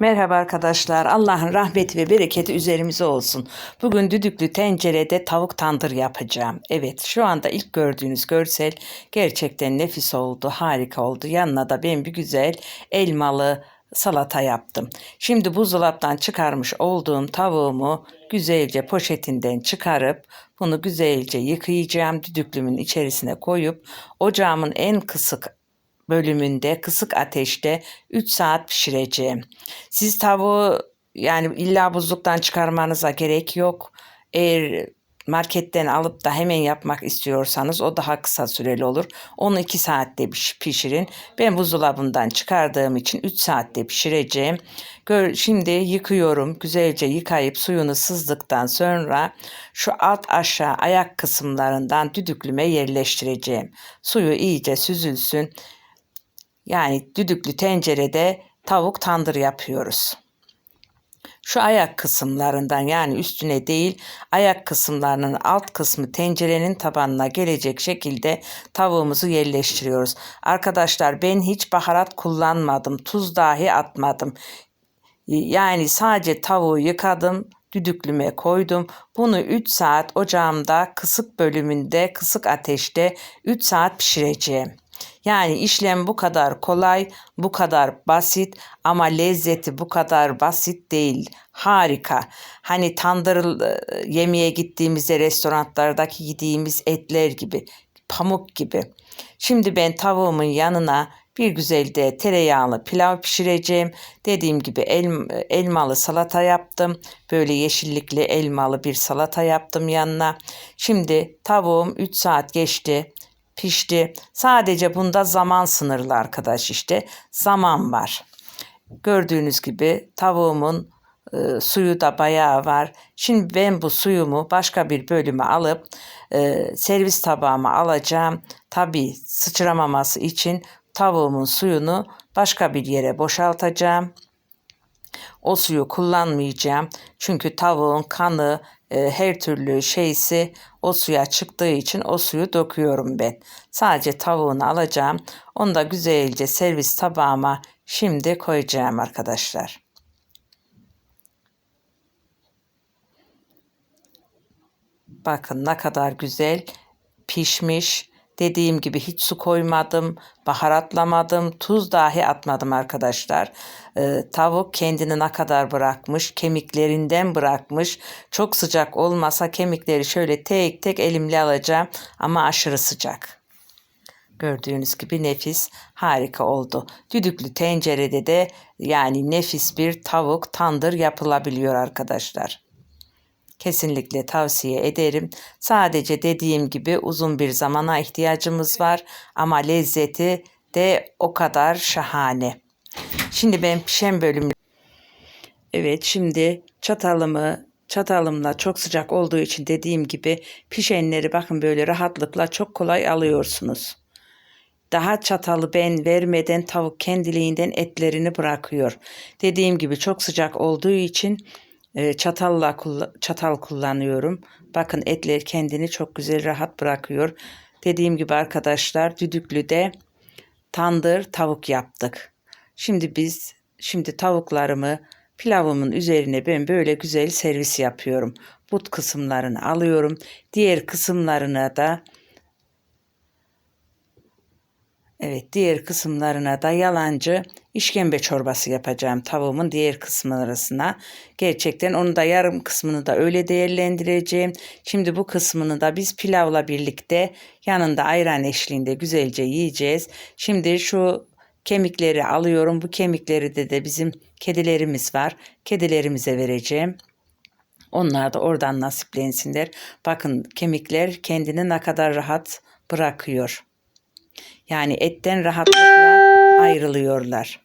Merhaba arkadaşlar. Allah'ın rahmeti ve bereketi üzerimize olsun. Bugün düdüklü tencerede tavuk tandır yapacağım. Evet, şu anda ilk gördüğünüz görsel gerçekten nefis oldu, harika oldu. Yanına da ben bir güzel elmalı salata yaptım. Şimdi buzdolaptan çıkarmış olduğum tavuğumu güzelce poşetinden çıkarıp bunu güzelce yıkayacağım. Düdüklümün içerisine koyup ocağımın en kısık bölümünde kısık ateşte 3 saat pişireceğim. Siz tavuğu yani illa buzluktan çıkarmanıza gerek yok. Eğer marketten alıp da hemen yapmak istiyorsanız o daha kısa süreli olur. Onu 2 saatte piş- pişirin. Ben buzdolabından çıkardığım için 3 saatte pişireceğim. Gör, şimdi yıkıyorum. Güzelce yıkayıp suyunu sızdıktan sonra şu alt aşağı ayak kısımlarından düdüklüme yerleştireceğim. Suyu iyice süzülsün. Yani düdüklü tencerede tavuk tandır yapıyoruz. Şu ayak kısımlarından yani üstüne değil ayak kısımlarının alt kısmı tencerenin tabanına gelecek şekilde tavuğumuzu yerleştiriyoruz. Arkadaşlar ben hiç baharat kullanmadım. Tuz dahi atmadım. Yani sadece tavuğu yıkadım, düdüklüme koydum. Bunu 3 saat ocağımda kısık bölümünde, kısık ateşte 3 saat pişireceğim. Yani işlem bu kadar kolay, bu kadar basit ama lezzeti bu kadar basit değil. Harika. Hani tandır e, yemeğe gittiğimizde restoranlardaki yediğimiz etler gibi, pamuk gibi. Şimdi ben tavuğumun yanına bir güzel de tereyağlı pilav pişireceğim. Dediğim gibi el, elmalı salata yaptım. Böyle yeşillikli elmalı bir salata yaptım yanına. Şimdi tavuğum 3 saat geçti pişti. Sadece bunda zaman sınırlı arkadaş işte. Zaman var. Gördüğünüz gibi tavuğumun e, suyu da bayağı var. Şimdi ben bu suyumu başka bir bölüme alıp e, servis tabağıma alacağım. Tabi sıçramaması için tavuğumun suyunu başka bir yere boşaltacağım. O suyu kullanmayacağım. Çünkü tavuğun kanı, e, her türlü şeysi o suya çıktığı için o suyu döküyorum ben. Sadece tavuğunu alacağım. Onu da güzelce servis tabağıma şimdi koyacağım arkadaşlar. Bakın ne kadar güzel pişmiş. Dediğim gibi hiç su koymadım, baharatlamadım, tuz dahi atmadım arkadaşlar. Ee, tavuk kendini ne kadar bırakmış, kemiklerinden bırakmış. Çok sıcak olmasa kemikleri şöyle tek tek elimle alacağım ama aşırı sıcak. Gördüğünüz gibi nefis, harika oldu. Düdüklü tencerede de yani nefis bir tavuk tandır yapılabiliyor arkadaşlar. Kesinlikle tavsiye ederim. Sadece dediğim gibi uzun bir zamana ihtiyacımız var ama lezzeti de o kadar şahane. Şimdi ben pişen bölüm Evet şimdi çatalımı çatalımla çok sıcak olduğu için dediğim gibi pişenleri bakın böyle rahatlıkla çok kolay alıyorsunuz. Daha çatalı ben vermeden tavuk kendiliğinden etlerini bırakıyor. Dediğim gibi çok sıcak olduğu için e, çatalla çatal kullanıyorum. Bakın etler kendini çok güzel rahat bırakıyor. Dediğim gibi arkadaşlar düdüklüde tandır tavuk yaptık. Şimdi biz şimdi tavuklarımı pilavımın üzerine ben böyle güzel servis yapıyorum. But kısımlarını alıyorum. Diğer kısımlarına da Evet diğer kısımlarına da yalancı işkembe çorbası yapacağım tavuğumun diğer kısmı arasına. Gerçekten onu da yarım kısmını da öyle değerlendireceğim. Şimdi bu kısmını da biz pilavla birlikte yanında ayran eşliğinde güzelce yiyeceğiz. Şimdi şu kemikleri alıyorum. Bu kemikleri de de bizim kedilerimiz var. Kedilerimize vereceğim. Onlar da oradan nasiplensinler. Bakın kemikler kendini ne kadar rahat bırakıyor. Yani etten rahatlıkla ayrılıyorlar.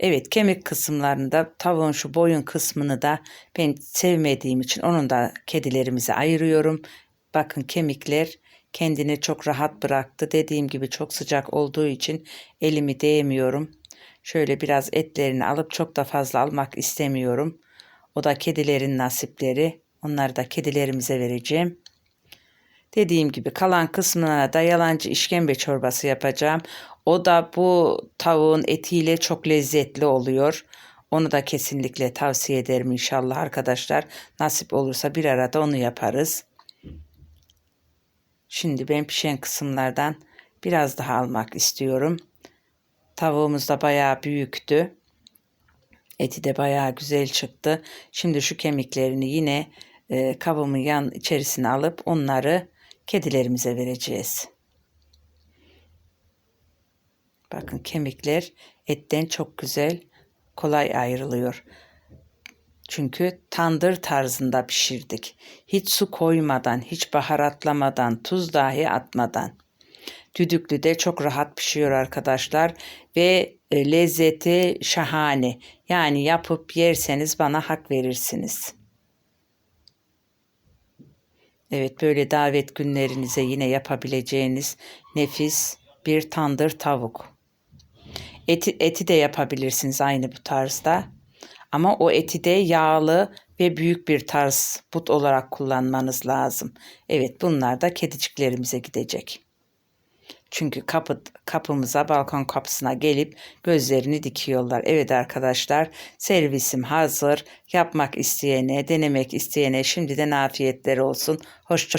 Evet kemik kısımlarını da tavuğun şu boyun kısmını da ben sevmediğim için onun da kedilerimize ayırıyorum. Bakın kemikler kendini çok rahat bıraktı. Dediğim gibi çok sıcak olduğu için elimi değmiyorum. Şöyle biraz etlerini alıp çok da fazla almak istemiyorum. O da kedilerin nasipleri. Onları da kedilerimize vereceğim. Dediğim gibi kalan kısmına da yalancı işkembe çorbası yapacağım. O da bu tavuğun etiyle çok lezzetli oluyor. Onu da kesinlikle tavsiye ederim inşallah arkadaşlar. Nasip olursa bir arada onu yaparız. Şimdi ben pişen kısımlardan biraz daha almak istiyorum. Tavuğumuz da bayağı büyüktü. Eti de bayağı güzel çıktı. Şimdi şu kemiklerini yine e, kabımın yan içerisine alıp onları kedilerimize vereceğiz. Bakın kemikler etten çok güzel, kolay ayrılıyor. Çünkü tandır tarzında pişirdik. Hiç su koymadan, hiç baharatlamadan, tuz dahi atmadan. Düdüklü de çok rahat pişiyor arkadaşlar ve e, lezzeti şahane. Yani yapıp yerseniz bana hak verirsiniz. Evet böyle davet günlerinize yine yapabileceğiniz nefis bir tandır tavuk. Eti, eti de yapabilirsiniz aynı bu tarzda. Ama o eti de yağlı ve büyük bir tarz but olarak kullanmanız lazım. Evet bunlar da kediciklerimize gidecek. Çünkü kapı, kapımıza balkon kapısına gelip gözlerini dikiyorlar. Evet arkadaşlar servisim hazır. Yapmak isteyene, denemek isteyene şimdiden afiyetler olsun. Hoşça